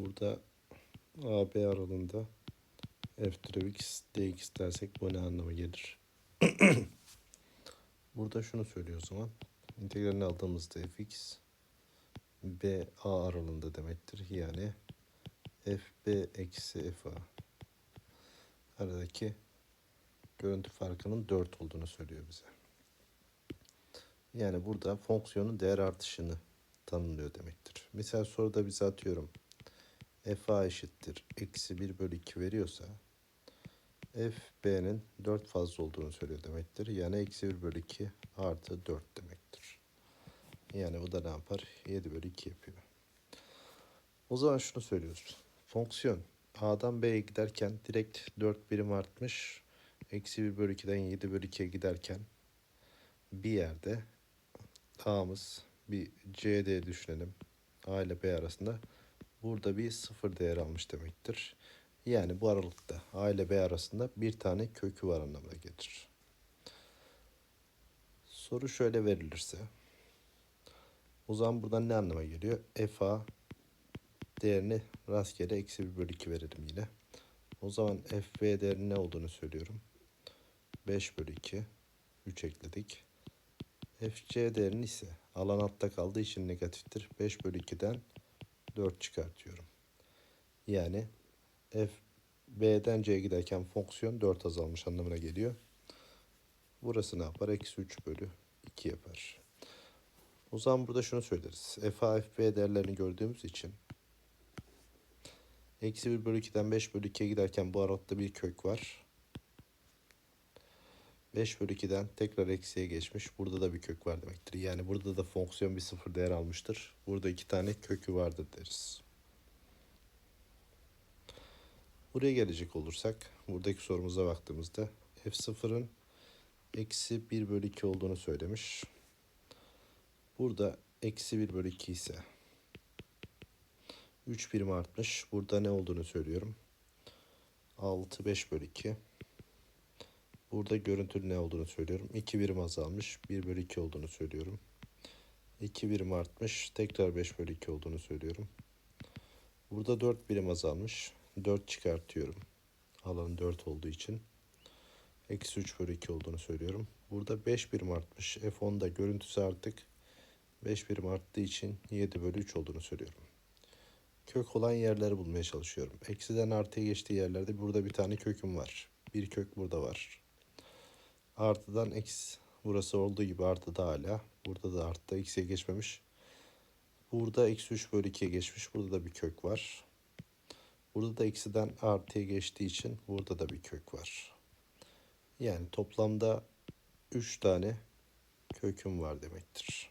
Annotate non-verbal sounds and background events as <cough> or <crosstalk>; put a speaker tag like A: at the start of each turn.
A: Burada AB aralığında f türev x dx dersek bu ne anlama gelir? <clears throat> Burada şunu söylüyor o zaman. İntegralini aldığımızda fx b a aralığında demektir. Yani fb eksi fa aradaki görüntü farkının 4 olduğunu söylüyor bize. Yani burada fonksiyonun değer artışını tanımlıyor demektir. Misal soruda bize atıyorum fa eşittir eksi 1 bölü 2 veriyorsa fb'nin 4 fazla olduğunu söylüyor demektir. Yani eksi 1 bölü 2 artı 4 demektir. Yani bu da ne yapar? 7 bölü 2 yapıyor. O zaman şunu söylüyoruz. Fonksiyon a'dan b'ye giderken direkt 4 birim artmış. Eksi 1 bölü 2'den 7 bölü 2'ye giderken bir yerde a'mız bir cd düşünelim. a ile b arasında burada bir sıfır değer almış demektir. Yani bu aralıkta A ile B arasında bir tane kökü var anlamına gelir. Soru şöyle verilirse o zaman buradan ne anlama geliyor? FA değerini rastgele eksi 1 bölü 2 verelim yine. O zaman FB değerinin ne olduğunu söylüyorum. 5 bölü 2 3 ekledik. FC değerinin ise alan altta kaldığı için negatiftir. 5 bölü 2'den 4 çıkartıyorum. Yani f b'den c'ye giderken fonksiyon 4 azalmış anlamına geliyor. Burası ne yapar? Eksi 3 bölü 2 yapar. O zaman burada şunu söyleriz. f a f b değerlerini gördüğümüz için eksi 1 bölü 2'den 5 bölü 2'ye giderken bu aralıkta bir kök var. 5 bölü 2'den tekrar eksiye geçmiş. Burada da bir kök var demektir. Yani burada da fonksiyon bir sıfır değer almıştır. Burada iki tane kökü vardır deriz. Buraya gelecek olursak, buradaki sorumuza baktığımızda f0'ın eksi 1 bölü 2 olduğunu söylemiş. Burada eksi 1 bölü 2 ise 3 birim artmış. Burada ne olduğunu söylüyorum. 6, 5 bölü 2. Burada görüntülü ne olduğunu söylüyorum. 2 birim azalmış. 1 bölü 2 olduğunu söylüyorum. 2 birim artmış. Tekrar 5 bölü 2 olduğunu söylüyorum. Burada 4 birim azalmış. 4 çıkartıyorum. Alan 4 olduğu için. Eksi 3 bölü 2 olduğunu söylüyorum. Burada 5 birim artmış. F10'da görüntüsü artık 5 birim arttığı için 7 bölü 3 olduğunu söylüyorum. Kök olan yerleri bulmaya çalışıyorum. Eksiden artıya geçtiği yerlerde burada bir tane köküm var. Bir kök burada var. Artıdan eksi burası olduğu gibi artı da hala. Burada da artı eksiye geçmemiş. Burada eksi 3 bölü 2'ye geçmiş. Burada da bir kök var. Burada da eksiden artıya geçtiği için burada da bir kök var. Yani toplamda 3 tane köküm var demektir.